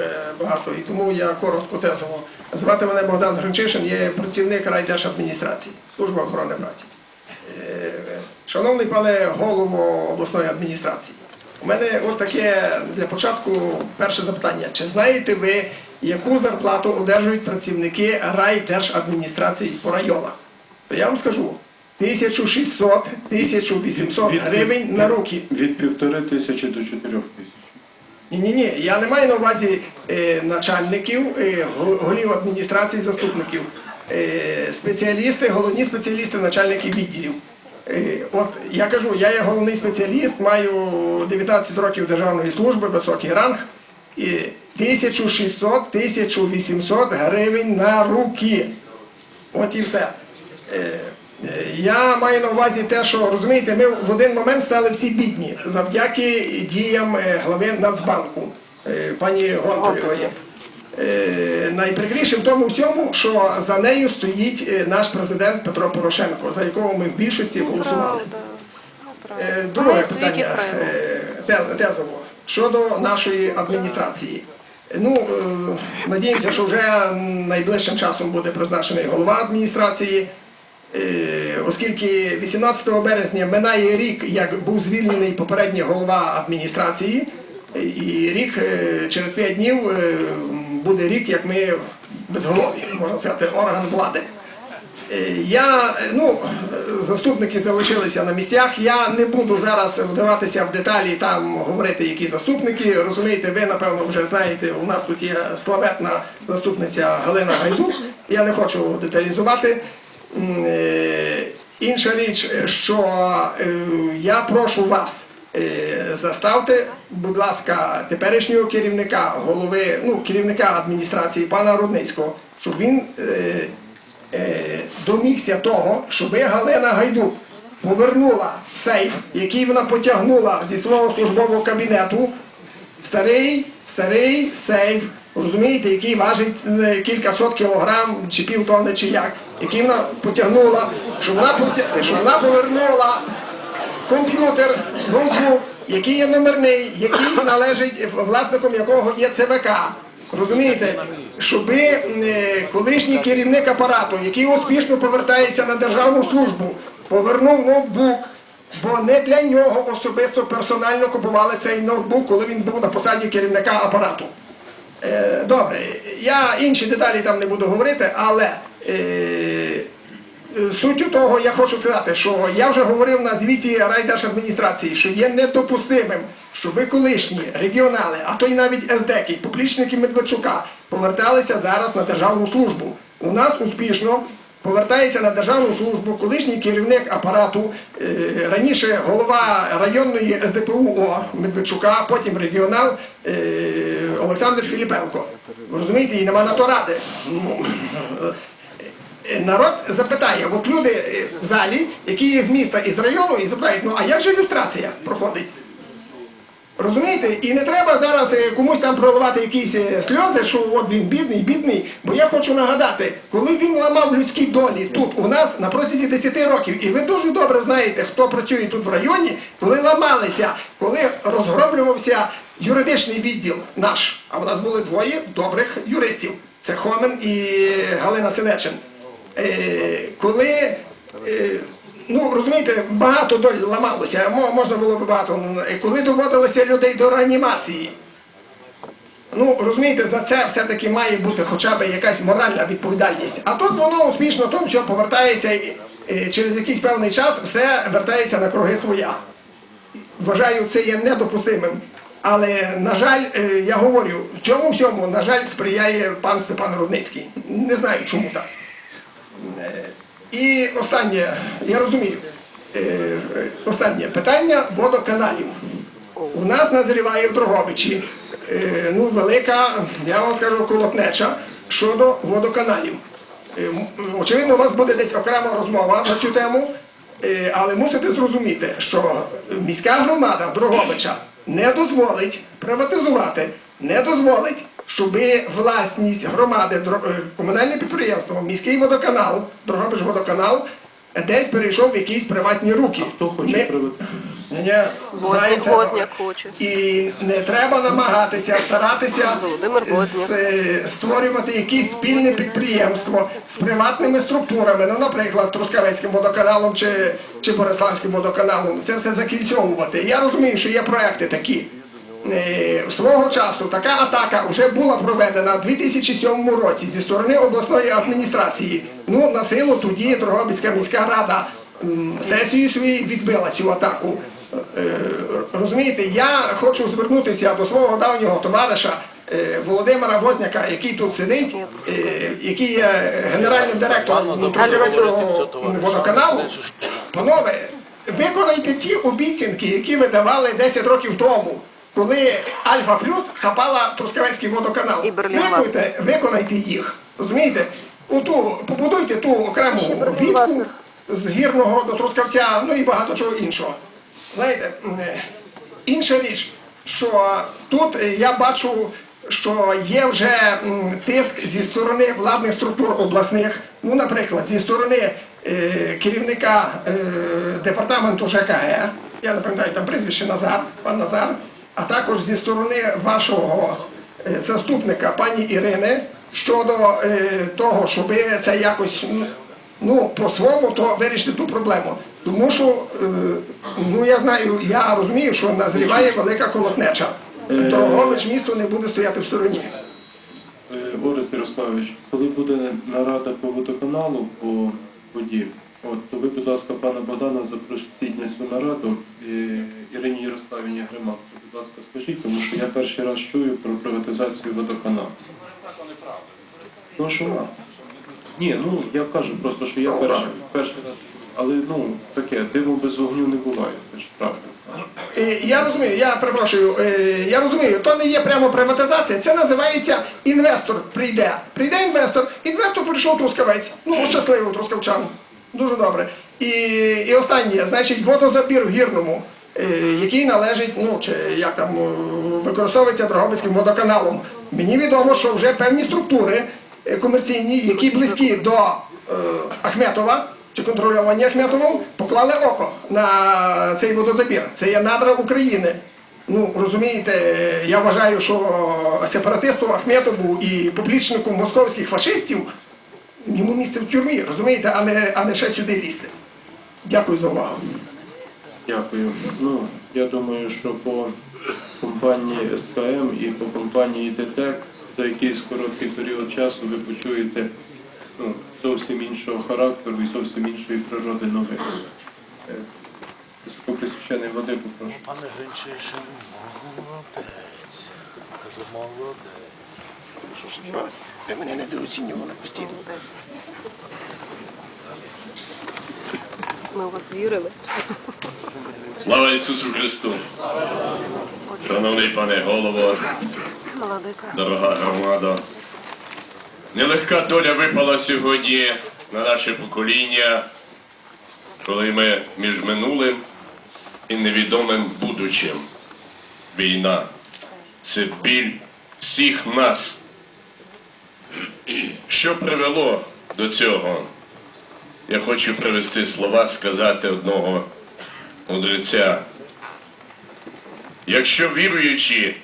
дуже багато, і тому я коротко тезово. Звати мене Богдан Гринчишин, я працівник райдержадміністрації, служба охорони праці. Е, Шановний пане голово обласної адміністрації, у мене от таке для початку перше запитання. Чи знаєте ви, яку зарплату одержують працівники райдержадміністрації по районах? То я вам скажу 1600-1800 гривень на руки. Від півтори тисячі до чотирьох тисяч. Ні, ні, ні. Я не маю на увазі е, начальників, е, голів адміністрації, заступників, е, спеціалісти, головні спеціалісти, начальники відділів. Е, от я кажу, я є головний спеціаліст, маю 19 років державної служби, високий ранг. І 1600-1800 гривень на руки. От і все. Е, Я маю на увазі те, що розумієте, ми в один момент стали всі бідні завдяки діям е, глави Нацбанку, е, пані Гонтаревої. Е, Найприкріше в тому всьому, що за нею стоїть наш президент Петро Порошенко, за якого ми в більшості голосували. Ну, Е, правда. Друге питання тезово щодо нашої адміністрації. Ну, надіємося, що вже найближчим часом буде призначений голова адміністрації, оскільки 18 березня минає рік, як був звільнений попередній голова адміністрації, е, і рік е, через 5 днів е, буде рік, як ми безголові, можна сказати, орган влади. Е, Я, е, ну, е, заступники залишилися на місцях. Я не буду зараз вдаватися в деталі там говорити, які заступники. Розумієте, ви напевно вже знаєте, у нас тут є славетна заступниця Галина Гайдук. Я не хочу деталізувати. Е, Інша річ, що е, я прошу вас. е, Заставте, будь ласка, теперішнього керівника, голови, ну, керівника адміністрації пана Рудницького, щоб він домігся того, щоб Галина Гайдук повернула сейф, який вона потягнула зі свого службового кабінету, старий, старий сейф, розумієте, який важить е, кількасот кілограм чи півтонни, чи як, який вона потягнула, щоб вона, потя- щоб вона повернула комп'ютер, ноутбук, який є номерний, який належить власником якого є ЦВК. Розумієте, щоб е, колишній керівник апарату, який успішно повертається на державну службу, повернув ноутбук, бо не для нього особисто персонально купували цей ноутбук, коли він був на посаді керівника апарату. Е, Добре, я інші деталі там не буду говорити, але суттю того я хочу сказати, що я вже говорив на звіті райдержадміністрації, що є недопустимим, що ви колишні регіонали, а то й навіть СДКи, поплічники Медведчука, поверталися зараз на державну службу. У нас успішно повертається на державну службу колишній керівник апарату, е, раніше голова районної СДПУ Медведчука, потім регіонал е, Олександр Філіпенко. Ви розумієте, і нема на то ради. Е, Народ запитає, от люди е, в залі, які є з міста і з району, і запитають, ну а як же люстрація проходить? Розумієте? І не треба зараз е, комусь там проливати якісь сльози, що от він бідний, бідний. Бо я хочу нагадати, коли він ламав людські долі тут у нас на протязі 10 років, і ви дуже добре знаєте, хто працює тут в районі, коли ламалися, коли розгроблювався юридичний відділ наш, а в нас були двоє добрих юристів. Це Хомен і Галина Синечин. Е, коли е, Ну, розумієте, багато доль ламалося, можна було б багато. Е, Коли доводилося людей до реанімації, ну, розумієте, за це все-таки має бути хоча б якась моральна відповідальність. А тут воно успішно, то все повертається, через якийсь певний час все вертається на круги своя. Вважаю, це є недопустимим. Але, на жаль, е, я говорю, цьому всьому, на жаль, сприяє пан Степан Рудницький. Не знаю, чому так. І останнє, я розумію, е, останнє питання водоканалів. У нас назріває в Дрогобичі е, ну, велика, я вам скажу, колотнеча щодо водоканалів. Е, Очевидно, у вас буде десь окрема розмова на цю тему, але мусите зрозуміти, що міська громада Дрогобича не дозволить приватизувати, не дозволить, щоб власність громади, е, комунальне підприємство, міський водоканал, Дрогобич водоканал, десь перейшов в якісь приватні руки. Хто хоче Ми-. І не треба намагатися старатися е, створювати якісь спільне підприємство з приватними структурами, ну, наприклад, Трускавецьким водоканалом чи, чи Бориславським водоканалом. Це все закільцьовувати. Я розумію, що є проекти такі. Е, Свого часу така атака вже була проведена в 2007 році зі сторони обласної адміністрації. Ну, на силу тоді Дрогобицька міська рада м, сесією своєю відбила цю атаку. Е, Розумієте, я хочу звернутися до свого давнього товариша е, Володимира Возняка, який тут сидить, який є генеральним директором водоканалу. Панове, виконайте ті обіцянки, які ви давали 10 років тому, коли Альфа Плюс хапала Трускавецький водоканал. І Виконайте, виконайте їх. Розумієте? Оту, побудуйте ту окрему відку з гірного до Трускавця, ну і багато чого іншого. Знаєте, е, інша річ, що тут е, я бачу, що є вже тиск зі сторони владних структур обласних, ну, наприклад, зі сторони е, керівника е, департаменту ЖКГ, я не пам'ятаю там прізвище Назар, пан Назар, а також зі сторони вашого е, заступника пані Ірини щодо е, того, щоб це якось ну, по-своєму то вирішити ту проблему. Тому що, е, ну я знаю, я розумію, що назріває велика колотнеча. Дорогович місто не буде стояти в стороні. Борис Ярославович, коли буде нарада по водоканалу по воді, от, то ви, будь ласка, пана Богдана запросіть на цю нараду е, Ірині Ярославівні Гримак. Це, будь ласка, скажіть, тому що я перший раз чую про приватизацію водоканалу. Ну, що? Ні, ну я кажу просто, що я перший, перший раз. чую. Але ну таке, диво без вогню не буває, це ж правда. Я розумію, я перепрошую, е, я розумію, то не є прямо приватизація, це називається інвестор прийде. Прийде інвестор, інвестор прийшов трускавець, ну щасливо трускавчан. Дуже добре. І, і останнє, значить, водозабір в гірному, е, який належить, ну чи як там е, використовується Дрогобицьким водоканалом. Мені відомо, що вже певні структури е, комерційні, які близькі до е, Ахметова чи контрольовані Ахметовим, поклали око на цей водозабір. Це є надра України. Ну, розумієте, я вважаю, що сепаратисту Ахметову і поплічнику московських фашистів йому місце в тюрмі, розумієте, а не, а не ще сюди лізти. Дякую за увагу. Дякую. Ну, я думаю, що по компанії СКМ і по компанії ДТЕК за якийсь короткий період часу ви почуєте ну, зовсім іншого характеру і зовсім іншої природи новин. Е, Високоприсвящений води попрошу. Пане Гринчишин. Що ж, Іван, ви мене недооцінювали постійно. Ми у вас вірили. Слава Ісусу Христу! Шановний пане голово, дорога громада. Нелегка доля випала сьогодні на наше покоління, коли ми між минулим і невідомим будучим. Війна це біль всіх нас. Що привело до цього? Я хочу привести слова, сказати одного мудреця. Якщо віруючі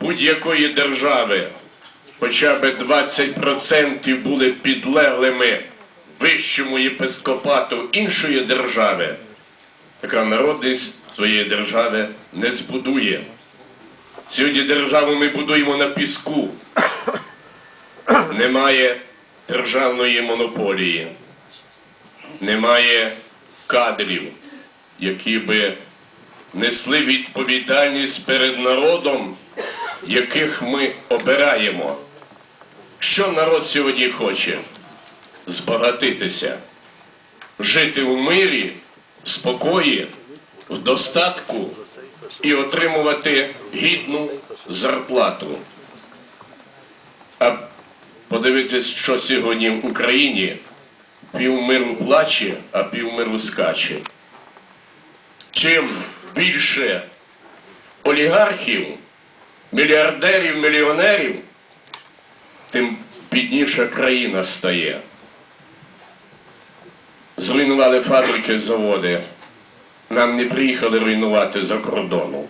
будь-якої держави хоча б 20% були підлеглими вищому єпископату іншої держави, така народність своєї держави не збудує. Сьогодні державу ми будуємо на піску. Немає державної монополії, немає кадрів, які би несли відповідальність перед народом, яких ми обираємо. Що народ сьогодні хоче? Збагатитися, жити в мирі, в спокої, в достатку і отримувати гідну зарплату. А подивитись, що сьогодні в Україні півмиру плаче, а півмиру скаче чим більше олігархів, мільярдерів, мільйонерів, тим бідніша країна стає. Зруйнували фабрики, заводи, нам не приїхали руйнувати за кордону.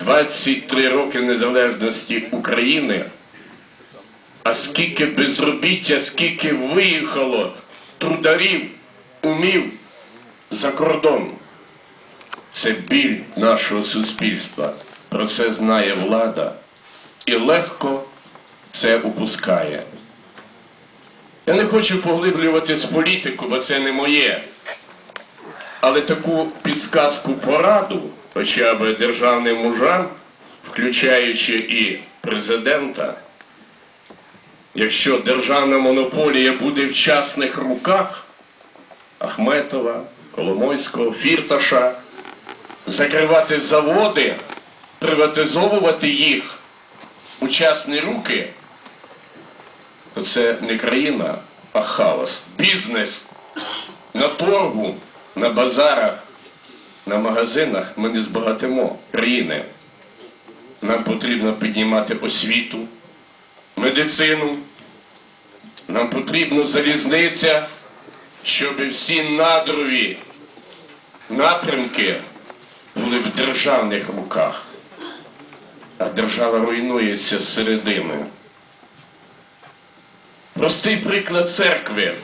23 роки незалежності України, а скільки безробіття, скільки виїхало трударів, умів за кордон. Це біль нашого суспільства. Про це знає влада і легко це упускає. Я не хочу поглиблюватись в політику, бо це не моє. Але таку підсказку пораду, хоча б державним мужам, включаючи і президента, якщо державна монополія буде в частних руках Ахметова, Коломойського, Фірташа, закривати заводи, приватизовувати їх у частні руки, то це не країна, а хаос. Бізнес на торгу, на базарах, на магазинах ми не збагатимо країни. Нам потрібно піднімати освіту, медицину. Нам потрібна залізниця, щоб всі надрові напрямки були в державних руках. А держава руйнується зсередини. Простий приклад церкви.